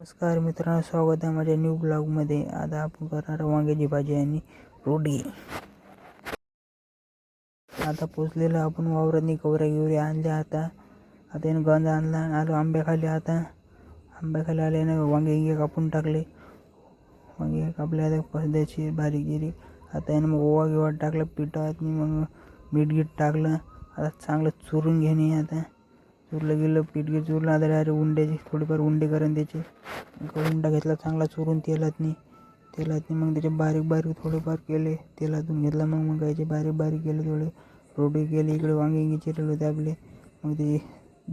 नमस्कार मित्रांनो स्वागत आहे माझ्या न्यू ब्लॉगमध्ये आता आपण करणार वांग्याची भाजी आणि रोटी. आता पोचलेलं आपण वावरातनी कवऱ्या गिवऱ्या आणल्या आता. आता यानं गंज आणला आलो आंब्याखाली आता. आंब्याखाली आल्यानं वांगे गिंगे कापून टाकले. वांगे कापले आता पसद्याची बारीक गिरी आता यानं मग ओवा गिवा टाकला पिठात मग मीठ गीठ टाकलं. आता चांगलं चुरून घेणे आता. चुरलं गेलं पीठ गीठ चुरलं आता अरे उंड्याचे थोडेफार उंडे करून त्याचे. उंडा घेतला चांगला चुरून तेलातनी. तेलातनी मग त्याचे बारीक बारीक थोडेफार केले. तेलातून घेतला मग मग कायचे बारीक बारीक केले थोडे. रोटी केली इकडे वांगे गिंगे चिरले होते आपले मग ते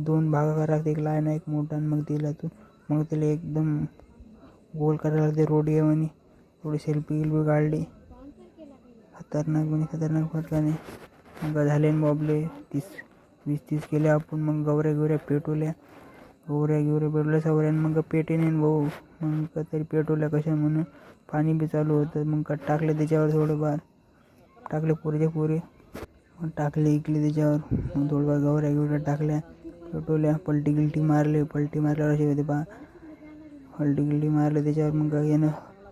दोन भागा करा लागते एक लहान एक मोठा आणि मग तेलातून. मग त्याला एकदम गोल करायला लागते रोटी आणि थोडी सेल्फी गिल्फी काढली. खतरनाक म्हणे खतरनाक फरकाने मग झाले बाबले. तीस वीस तीस केले आपण मग गवऱ्या गिवऱ्या पेटवल्या. गवऱ्या गिवऱ्या पेटवल्या सवऱ्यानं मग पेटे नाही भाऊ. मग का तरी पेटवल्या कशा म्हणून. पाणी बी चालू होतं मग का टाकले त्याच्यावर थोडंफार टाकले पुरेच्या पुरे. मग टाकले इकले त्याच्यावर. मग थोडंफार गवऱ्या गिवऱ्या टाकल्या पेटवल्या. पलटी गिलटी मारले पलटी मारल्यावर असे होते पा पलटी गिलटी मारले त्याच्यावर मग यानं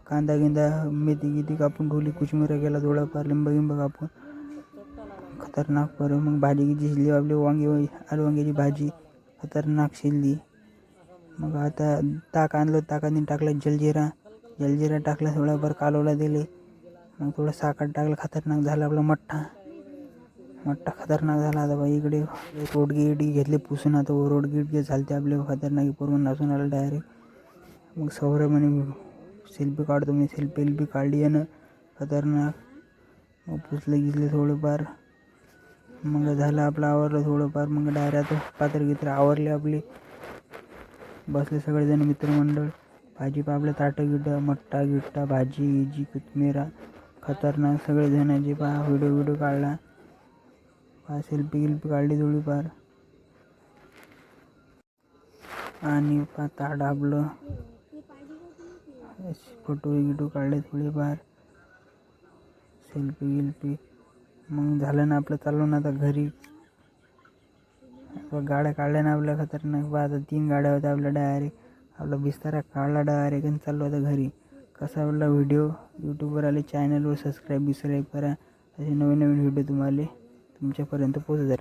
कांदा गिंदा मेथी गिथी कापून ठेवली कुचमिरा केला थोडाफार लिंब गिंब कापून. खतरनाक बरं मग भाजी गिजी शिजली? आपली वांगी आलू वांग्याची भाजी. खतरनाक शिजली. मग आता ताक आणलं. ताकाने टाकलं जलजिरा. जलजिरा टाकला थोडाफार कालवला दिले. मग थोडं साखर टाकलं. खतरनाक झालं आपला मठ्ठा. मठ्ठा खतरनाक झाला आता बाई इकडे. रोडगी गिडगी घेतले पुसून आता. रोडगी गिडगी झालते आपले खतरनाक पूर्ण नासून आलं डायरेक्ट मग सौर म्हणे सेल्फी काढतो. मी सेल्फी एल्फी काढली यानं. खतरनाक. मग पुसलं गिसलं थोडंफार. मग झालं आपलं आवरलं थोडंफार मग डायरेक्ट आता पात्र गित्र आवरले आपले. बसले सगळेजण मित्रमंडळ. भाजी पापलं ताटं गिटं मट्टा गिट्टा भाजी गिजी कोथिंबीरा खतरनाक सगळेजणांची पहा व्हिडिओ व्हिडिओ काढला. पहा सेल्फी गिल्फी काढली थोडीफार. आणि पहा ताट आपलं. फोटो गिटो काढले थोडेफार. सेल्फी गिल्फी. मग झालं ना आपलं चाललो ना आता घरी. गाड्या काढल्या ना आपल्या खतरनाक. बा आता तीन गाड्या होत्या आपल्या डायरेक्ट आपला बिस्तारा काढला डायरेक्ट आणि चाललो आता घरी. कसा वाटला व्हिडिओ यूट्यूबवर आले चॅनलवर सबस्क्राईब बिस्क्राईब करा. असे नवीन नवीन व्हिडिओ तुम्हाला तुमच्यापर्यंत पोहोचत